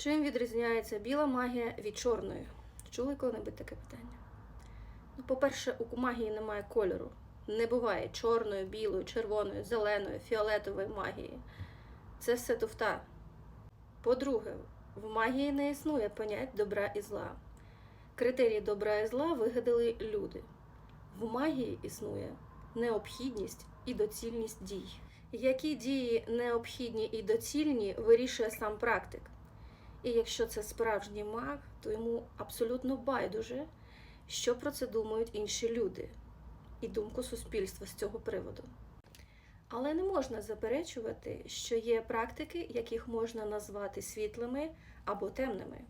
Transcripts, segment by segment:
Чим відрізняється біла магія від чорної? Чули коли-небудь таке питання? Ну, по-перше, у магії немає кольору. Не буває чорної, білої, червоної, зеленої, фіолетової магії. Це все туфта. По-друге, в магії не існує понять добра і зла. Критерії добра і зла вигадали люди. В магії існує необхідність і доцільність дій. Які дії необхідні і доцільні, вирішує сам практик. І якщо це справжній маг, то йому абсолютно байдуже, що про це думають інші люди і думку суспільства з цього приводу. Але не можна заперечувати, що є практики, яких можна назвати світлими або темними.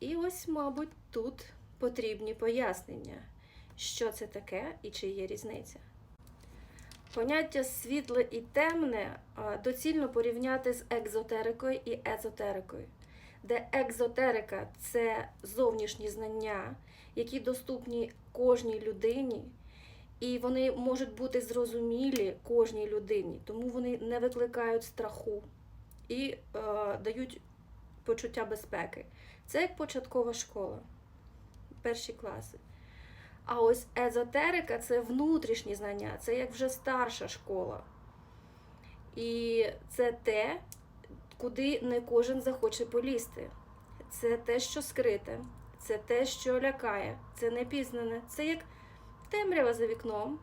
І ось, мабуть, тут потрібні пояснення, що це таке і чи є різниця. Поняття світле і темне доцільно порівняти з екзотерикою і езотерикою, де екзотерика це зовнішні знання, які доступні кожній людині, і вони можуть бути зрозумілі кожній людині, тому вони не викликають страху і е, дають почуття безпеки. Це як початкова школа, перші класи. А ось езотерика це внутрішні знання, це як вже старша школа. І це те, куди не кожен захоче полізти. Це те, що скрите, це те, що лякає, це непізнане. Це як темрява за вікном,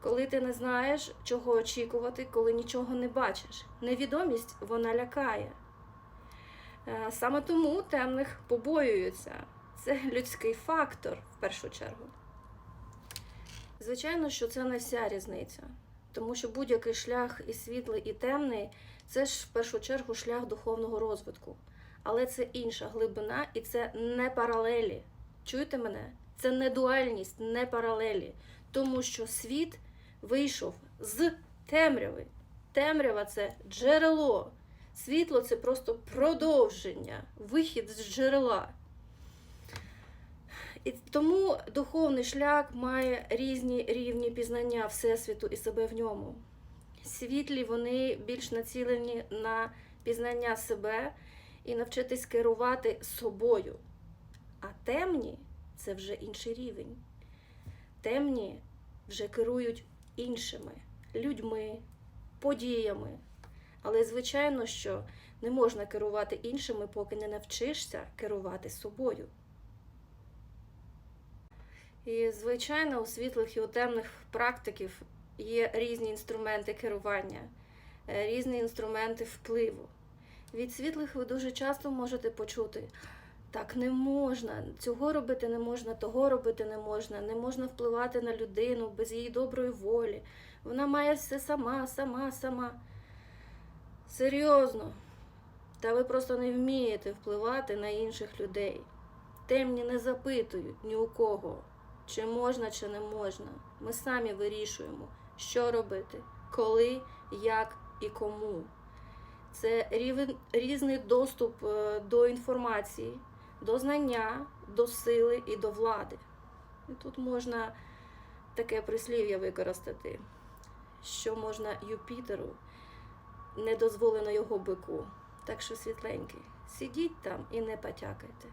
коли ти не знаєш, чого очікувати, коли нічого не бачиш. Невідомість вона лякає. Е, Саме тому темних побоюються. Це людський фактор в першу чергу. Звичайно, що це не вся різниця, тому що будь-який шлях і світлий, і темний це ж в першу чергу шлях духовного розвитку. Але це інша глибина і це не паралелі. Чуєте мене? Це не дуальність, не паралелі. Тому що світ вийшов з темряви. Темрява це джерело. Світло це просто продовження, вихід з джерела. І тому духовний шлях має різні рівні пізнання Всесвіту і себе в ньому. Світлі вони більш націлені на пізнання себе і навчитись керувати собою. А темні це вже інший рівень. Темні вже керують іншими людьми, подіями. Але звичайно, що не можна керувати іншими, поки не навчишся керувати собою. І, звичайно, у світлих і у темних практиків є різні інструменти керування, е, різні інструменти впливу. Від світлих ви дуже часто можете почути: так не можна, цього робити не можна, того робити не можна, не можна впливати на людину без її доброї волі. Вона має все сама, сама, сама. Серйозно. Та ви просто не вмієте впливати на інших людей. Темні не запитують ні у кого, чи можна, чи не можна. Ми самі вирішуємо, що робити, коли, як і кому. Це рівень, різний доступ е, до інформації, до знання, до сили і до влади. І тут можна таке прислів'я використати, що можна Юпітеру, не дозволено його бику. Так що світленький, сидіть там і не потякайте.